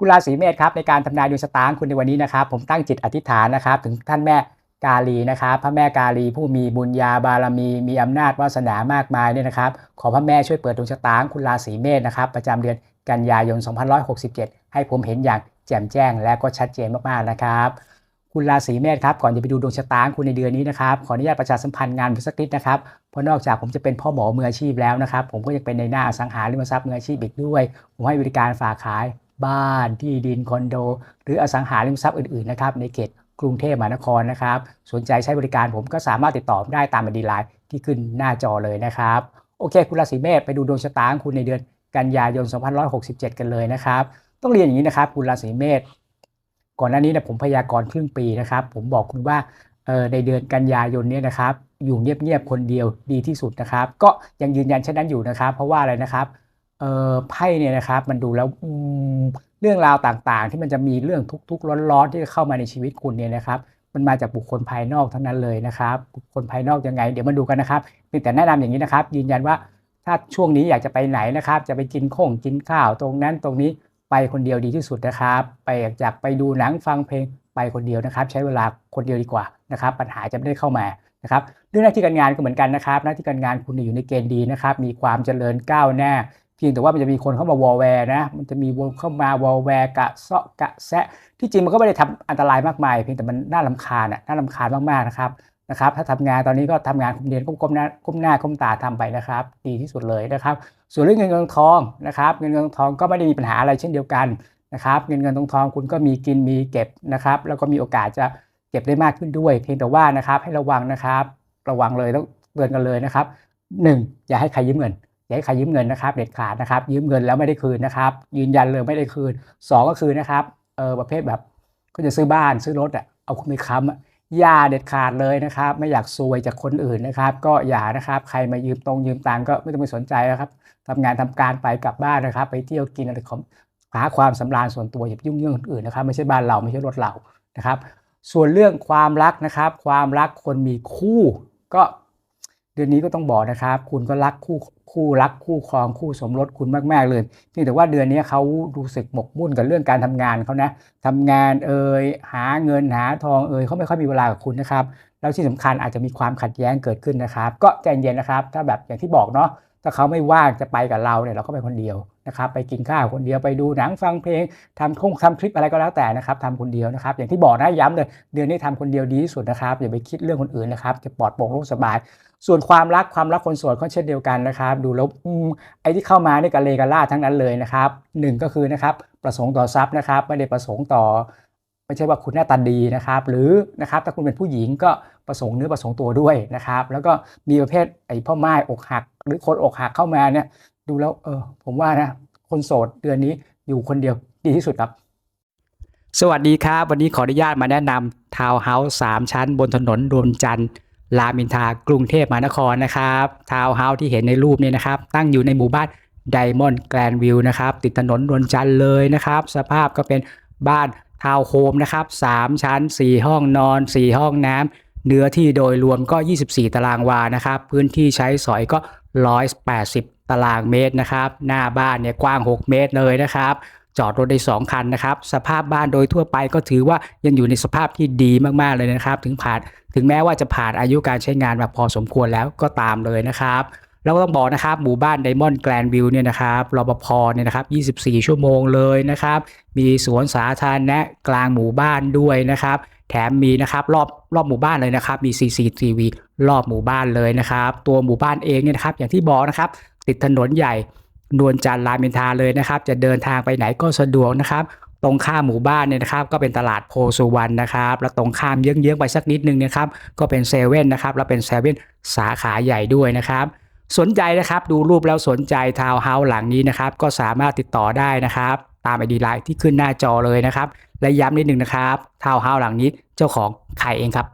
คุณราศีเมษครับในการทำนายดวงชะตาของคุณในวันนี้นะครับ ผมตั้งจิตอธิษฐานนะครับ ถึงท่านแม่กาลีนะครับ พระแม่กาลีผู้มีบุญญาบารมี มีอำนาจวาสนามากมายเนี่ยนะครับ ขอพระแม่ช่วยเปิดดวงชะตาของคุณราศีเมษนะครับ ประจำเดือนกันยายน 2567 ให้ผมเห็นอย่างแจ่มแจ้ง และก็ชัดเจนมากๆนะครับ คุณราศีเมษครับก่อนจะไปดูดวงชะตาของคุณในเดือนนี้นะครับขออนุญาตประชาสัมพันธ์งานสักนิดนะครับเพราะนอกจากผมจะเป็นพ่อหมอมืออาชีพแล้วนะครับ ผมก็ยังเป็นในหน้าอสังหาริมทรัพย์มืออาชีพอีกด้วย ผมให้บริการฝากขาย บ้านที่ดินคอนโด หรืออสังหาริมทรัพย์อื่นๆนะครับในเขตกรุงเทพมหานครนะครับ สนใจใช้บริการผมก็สามารถติดต่อได้ตามบัญชีไลน์ที่ขึ้นหน้าจอเลยนะครับ โอเค คุณราศีเมษไปดูดวงชะตาของคุณในเดือนกันยายน 2567 กันเลยนะครับ ต้องเรียนอย่างนี้นะครับ คุณราศีเมษก่อนหน้านี้นี่ยผมพยากรณ์ครึ่งปีนะครับ ผมบอกคุณว่าในเดือนกันยายนเนี่ยนะครับ อยู่เงียบๆคนเดียวดีที่สุดนะครับ ก็ยังยืนยันเช่นนั้นอยู่นะครับ เพราะว่าอะไรนะครับ เออไพ่เนี่ยนะครับมันดูแล้วเรื่องราวต่างๆ ที่มันจะมีเรื่องทุกๆร้อนๆที่จะเข้ามาในชีวิตคุณเนี่ยนะครับ มันมาจากบุคคลภายนอกทั้งนั้นเลยนะครับ บุคคลภายนอกยังไง เดี๋ยวมาดูกันนะครับเพียงแต่แนะนำอย่างนี้นะครับ ยืนยันว่าถ้าช่วงนี้อยากจะไปไหนนะครับ จะไปกินข้งกินข้าวตรงนั้นตรงนี้ไปคนเดียวดีที่สุดนะครับ ไปอยากไปดูหนังฟังเพลงไปคนเดียวนะครับ ใช้เวลาคนเดียวดีกว่านะครับ ปัญหาจะไม่ได้เข้ามานะครับเรื่องหน้าที่การงานก็เหมือนกันนะครับ หน้าที่การงานคุณอยู่ในเกณฑ์ดีนะครับ มีความเจริญก้าวหน้า พียงแต่ว่ามันจะมีคนเข้ามาวอลแวร์นะ มันจะมีวนเข้ามาวอลแวร์กะเซาะกะแซะ ที่จริงมันก็ไม่ได้ทำอันตรายมากมาย เพียงแต่มันน่าลำคาญอะน่าลำคาญมากๆนะครับนะครับ ถ้าทำงานตอนนี้ก็ทำงานคุมเรียนก้มๆหน้าก้มหน้าก้มตาทำไปนะครับ ดีที่สุดเลยนะครับ ส่วนเรื่องเงินเงินทองนะครับ เงินเงินทองก็ไม่ได้มีปัญหาอะไรเช่นเดียวกันนะครับ เงินเงินทองทองคุณก็มีกินมีเก็บนะครับ แล้วก็มีโอกาสจะเก็บได้มากขึ้นด้วย เพียงแต่ว่านะครับให้ระวังนะครับ ระวังเลยต้องเตือนกันเลยนะครับหนึ่งอย่าให้ใครยืมเงิน อย่าให้ใครยืมเงินนะครับ เด็ดขาดนะครับ ยืมเงินแล้วไม่ได้คืนนะครับ ยืนยันเลยไม่ได้คืนสองก็คือนะครับเออประเภทแบบก็จะซื้อบ้านซื้อรถอะเอาคุณไปค้ำอะอย่าเด็ดขาดเลยนะครับ ไม่อยากซวยจากคนอื่นนะครับ ก็อย่านะครับใครมายืมตรงยืมตังก็ไม่ต้องไปสนใจนะครับทำงานทำการไปกลับบ้านนะครับ ไปเที่ยวกินอะไรของหาความสำราญส่วนตัวอย่าไปยุ่งเรื่องคนอื่นนะครับ ไม่ใช่บ้านเราไม่ใช่รถเรานะครับ ส่วนเรื่องความรักนะครับ ความรักคนมีคู่ก็ อนนี้ก็ต้องบอกนะครับ คุณก็รักคู่คู่รักคู่ครองคู่สมรสคุณมาก ๆ เลยเพียงแต่ว่าเดือนนี้เขารู้สึกหมกมุ่นกับเรื่องการทำงานเขานะทำงานเอ่ยหาเงินหาทองเอ่ยเขาไม่ค่อยมีเวลากับคุณนะครับแล้วที่สำคัญอาจจะมีความขัดแย้งเกิดขึ้นนะครับ ก็ใจเย็นนะครับ ถ้าแบบอย่างที่บอกเนาะ ถ้าเขาไม่ว่างจะไปกับเราเนี่ยเราก็ไปคนเดียวนะครับไปกินข้าวคนเดียวไปดูหนังฟังเพลงทำคงทำคลิปอะไรก็แล้วแต่นะครับทำคนเดียวนะครับ อย่างที่บอกนะย้ำเลยเดือนนี้ทำคนเดียวดีที่สุดนะครับอย่าไปคิดเรื่องคนอื่นนะครับจะปลอดโปร่งโล่งสบาย ส่วนความรักความรักคนโสดก็เช่นเดียวกันนะครับ ดูแล้วอไอ้ที่เข้ามาเนี่ยกะเลกะล่าทั้งนั้นเลยนะครับหนึ่งก็คือนะครับประสงค์ต่อทรัพย์นะครับไม่ได้ประสงค์ต่อไม่ใช่ว่าคุณหน้าตาดีนะครับ หรือนะครับถ้าคุณเป็นผู้หญิงก็ประสงค์เนื้อประสงค์ตัวด้วยนะครับ แล้วก็มีประเภทไอ้พ่อไม้อกหัก หรือคนอกหักเข้ามาเนี่ย ดูแล้วเออผมว่านะ คนโสดเดือนนี้อยู่คนเดียวดีที่สุดครับ สวัสดีครับ วันนี้ขออนุญาตมาแนะนำทาวน์เฮาส์สามชั้นบนถนนรวมจันทร์รามอินทากรุงเทพมหานครนะครับทาวน์เฮาส์ที่เห็นในรูปเนี่ยนะครับ ตั้งอยู่ในหมู่บ้านไดมอนด์แกรนวิวนะครับ ติดถนนรวมจันทร์เลยนะครับ สภาพก็เป็นบ้านทาวน์โฮมนะครับสามชั้น 4 ห้องนอน 4 ห้องน้ำ เนื้อที่โดยรวมก็ 24 ตารางวานะครับ พื้นที่ใช้สอยก็ 180 ตารางเมตรนะครับ หน้าบ้านเนี่ยกว้าง 6 เมตรเลยนะครับ จอดรถได้ 2 คันนะครับ สภาพบ้านโดยทั่วไปก็ถือว่ายังอยู่ในสภาพที่ดีมากๆเลยนะครับ ถึงผ่าน ถึงแม้ว่าจะผ่านอายุการใช้งานมาพอสมควรแล้วก็ตามเลยนะครับแล้วก็ต้องบอกนะครับหมู่บ้านไดมอนด์แกรนวิวเนี่ยนะครับรปภเนี่ยนะครับ 24 ชั่วโมงเลยนะครับ มีสวนสาธารณะกลางหมู่บ้านด้วยนะครับ แถมมีนะครับรอบรอบหมู่บ้านเลยนะครับมี CCTV รอบหมู่บ้านเลยนะครับ ตัวหมู่บ้านเองเนี่ยนะครับ อย่างที่บอกนะครับ ติดถนนใหญ่นวลจันทร์รามอินทาเลยนะครับ จะเดินทางไปไหนก็สะดวกนะครับ ตรงข้ามหมู่บ้านเนี่ยนะครับ ก็เป็นตลาดโพสุวรรณนะครับ แล้วตรงข้ามเยื้องๆไปสักนิดนึงนะครับ ก็เป็นเซเว่นนะครับ แล้วเป็นเซเว่นสาขาใหญ่ด้วยนะครับ สนใจนะครับ ดูรูปแล้วสนใจทาวน์เฮาส์หลังนี้นะครับ ก็สามารถติดต่อได้นะครับ ตามไอดีไลน์ที่ขึ้นหน้าจอเลยนะครับ และย้ำนิดหนึ่งนะครับทาวน์เฮาส์หลังนี้เจ้าของขายเองครับ